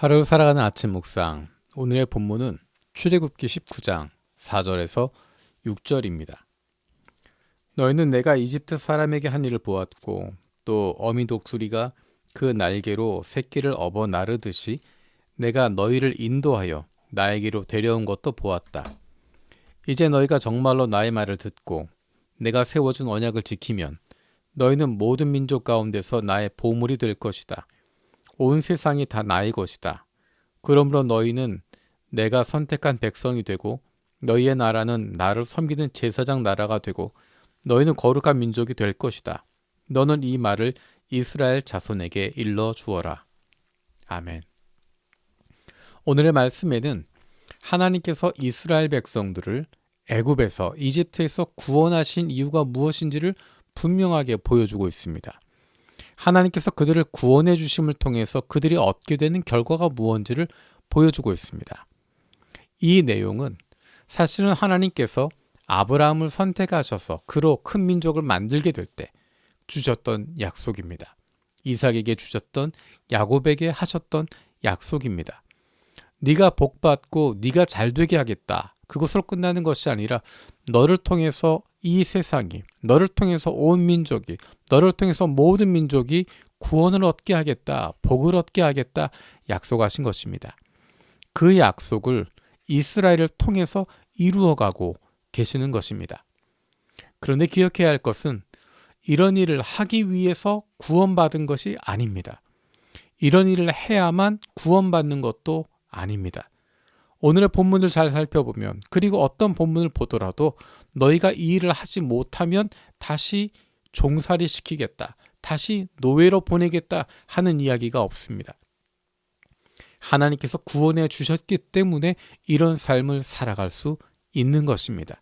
하루 살아가는 아침 묵상. 오늘의 본문은 출애굽기 19장 4절에서 6절입니다. 너희는 내가 이집트 사람에게 한 일을 보았고 또 어미 독수리가 그 날개로 새끼를 업어 나르듯이 내가 너희를 인도하여 나에게로 데려온 것도 보았다. 이제 너희가 정말로 나의 말을 듣고 내가 세워준 언약을 지키면 너희는 모든 민족 가운데서 나의 보물이 될 것이다. 온 세상이 다 나의 것이다. 그러므로 너희는 내가 선택한 백성이 되고 너희의 나라는 나를 섬기는 제사장 나라가 되고 너희는 거룩한 민족이 될 것이다. 너는 이 말을 이스라엘 자손에게 일러 주어라. 아멘. 오늘의 말씀에는 하나님께서 이스라엘 백성들을 애굽에서 이집트에서 구원하신 이유가 무엇인지를 분명하게 보여주고 있습니다. 하나님께서 그들을 구원해 주심을 통해서 그들이 얻게 되는 결과가 무언지를 보여주고 있습니다. 이 내용은 사실은 하나님께서 아브라함을 선택하셔서 그로 큰 민족을 만들게 될 때 주셨던 약속입니다. 이삭에게 주셨던 야곱에게 하셨던 약속입니다. 네가 복 받고 네가 잘 되게 하겠다. 그것으로 끝나는 것이 아니라 너를 통해서 이 세상이 너를 통해서 온 민족이 너를 통해서 모든 민족이 구원을 얻게 하겠다. 복을 얻게 하겠다. 약속하신 것입니다. 그 약속을 이스라엘을 통해서 이루어가고 계시는 것입니다. 그런데 기억해야 할 것은 이런 일을 하기 위해서 구원받은 것이 아닙니다. 이런 일을 해야만 구원받는 것도 아닙니다. 오늘의 본문을 잘 살펴보면 그리고 어떤 본문을 보더라도 너희가 이 일을 하지 못하면 다시 종살이 시키겠다. 다시 노예로 보내겠다 하는 이야기가 없습니다. 하나님께서 구원해 주셨기 때문에 이런 삶을 살아갈 수 있는 것입니다.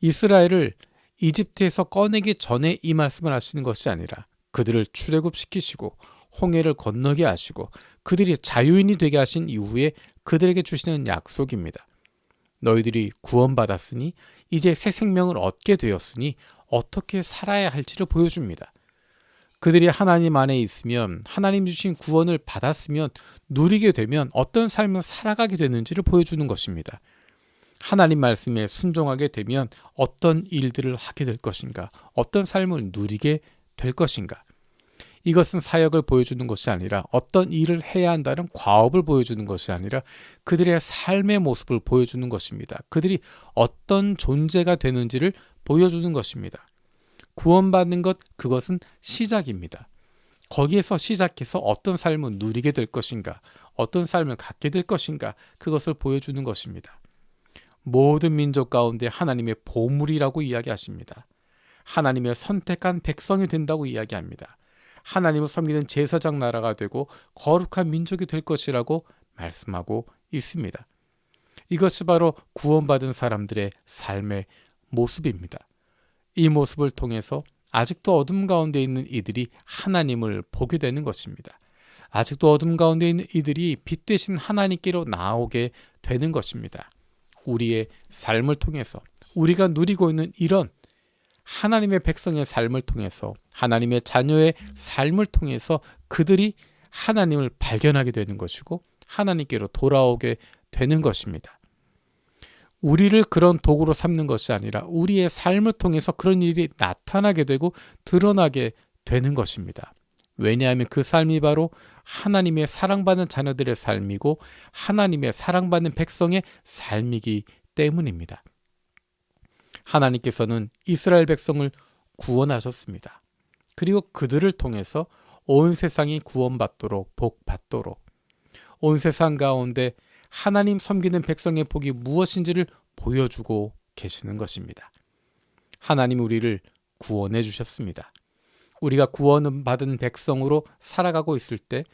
이스라엘을 이집트에서 꺼내기 전에 이 말씀을 하시는 것이 아니라 그들을 출애굽시키시고 홍해를 건너게 하시고 그들이 자유인이 되게 하신 이후에 그들에게 주시는 약속입니다. 너희들이 구원받았으니 이제 새 생명을 얻게 되었으니 어떻게 살아야 할지를 보여줍니다. 그들이 하나님 안에 있으면 하나님 주신 구원을 받았으면 누리게 되면 어떤 삶을 살아가게 되는지를 보여주는 것입니다. 하나님 말씀에 순종하게 되면 어떤 일들을 하게 될 것인가, 어떤 삶을 누리게 될 것인가. 이것은 사역을 보여주는 것이 아니라 어떤 일을 해야 한다는 과업을 보여주는 것이 아니라 그들의 삶의 모습을 보여주는 것입니다. 그들이 어떤 존재가 되는지를 보여주는 것입니다. 구원받는 것, 그것은 시작입니다. 거기에서 시작해서 어떤 삶을 누리게 될 것인가, 어떤 삶을 갖게 될 것인가, 그것을 보여주는 것입니다. 모든 민족 가운데 하나님의 보물이라고 이야기하십니다. 하나님의 선택한 백성이 된다고 이야기합니다. 하나님을 섬기는 제사장 나라가 되고 거룩한 민족이 될 것이라고 말씀하고 있습니다. 이것이 바로 구원받은 사람들의 삶의 모습입니다. 이 모습을 통해서 아직도 어둠 가운데 있는 이들이 하나님을 보게 되는 것입니다. 아직도 어둠 가운데 있는 이들이 빛 대신 하나님께로 나오게 되는 것입니다. 우리의 삶을 통해서 우리가 누리고 있는 이런 하나님의 백성의 삶을 통해서 하나님의 자녀의 삶을 통해서 그들이 하나님을 발견하게 되는 것이고 하나님께로 돌아오게 되는 것입니다. 우리를 그런 도구로 삼는 것이 아니라 우리의 삶을 통해서 그런 일이 나타나게 되고 드러나게 되는 것입니다. 왜냐하면 그 삶이 바로 하나님의 사랑받는 자녀들의 삶이고 하나님의 사랑받는 백성의 삶이기 때문입니다. 하나님께서는 이스라엘 백성을 구원하셨습니다. 그리고 그들을 통해서 온 세상이 구원받도록 복받도록 온 세상 가운데 하나님 섬기는 백성의 복이 무엇인지를 보여주고 계시는 것입니다. 하나님 우리를 구원해 주셨습니다. 우리가 구원받은 백성으로 살아가고 있을 때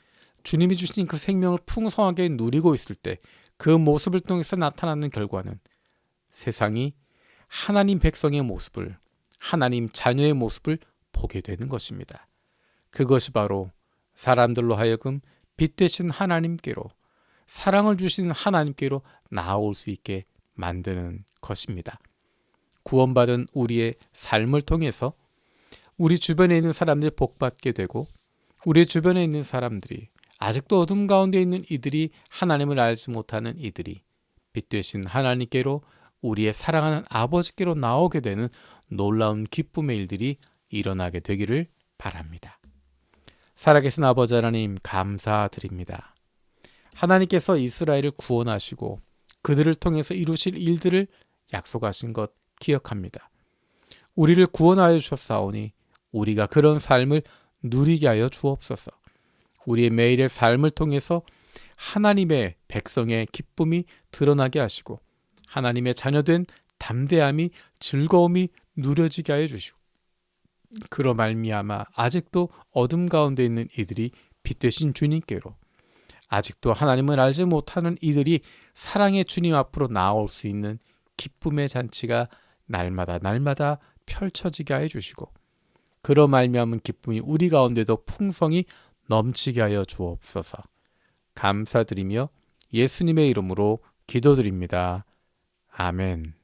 주님이 주신 그 생명을 풍성하게 누리고 있을 때 그 모습을 통해서 나타나는 결과는 세상이 하나님 백성의 모습을 하나님 자녀의 모습을 보게 되는 것입니다. 그것이 바로 사람들로 하여금 빛 대신 하나님께로 사랑을 주신 하나님께로 나아올 수 있게 만드는 것입니다. 구원받은 우리의 삶을 통해서 우리 주변에 있는 사람들이 복받게 되고 우리 주변에 있는 사람들이 아직도 어둠 가운데 있는 이들이 하나님을 알지 못하는 이들이 빛 되신 하나님께로 우리의 사랑하는 아버지께로 나오게 되는 놀라운 기쁨의 일들이 일어나게 되기를 바랍니다. 살아계신 아버지 하나님 감사드립니다. 하나님께서 이스라엘을 구원하시고 그들을 통해서 이루실 일들을 약속하신 것 기억합니다. 우리를 구원하여 주셨사오니 우리가 그런 삶을 누리게 하여 주옵소서. 우리의 매일의 삶을 통해서 하나님의 백성의 기쁨이 드러나게 하시고 하나님의 자녀된 담대함이 즐거움이 누려지게 하여 주시고 그로 말미암아 아직도 어둠 가운데 있는 이들이 빛 되신 주님께로 아직도 하나님을 알지 못하는 이들이 사랑의 주님 앞으로 나올 수 있는 기쁨의 잔치가 날마다 날마다 펼쳐지게 하여 주시고 그로 말미암은 기쁨이 우리 가운데도 풍성히 넘치게 하여 주옵소서. 감사드리며 예수님의 이름으로 기도드립니다. 아멘.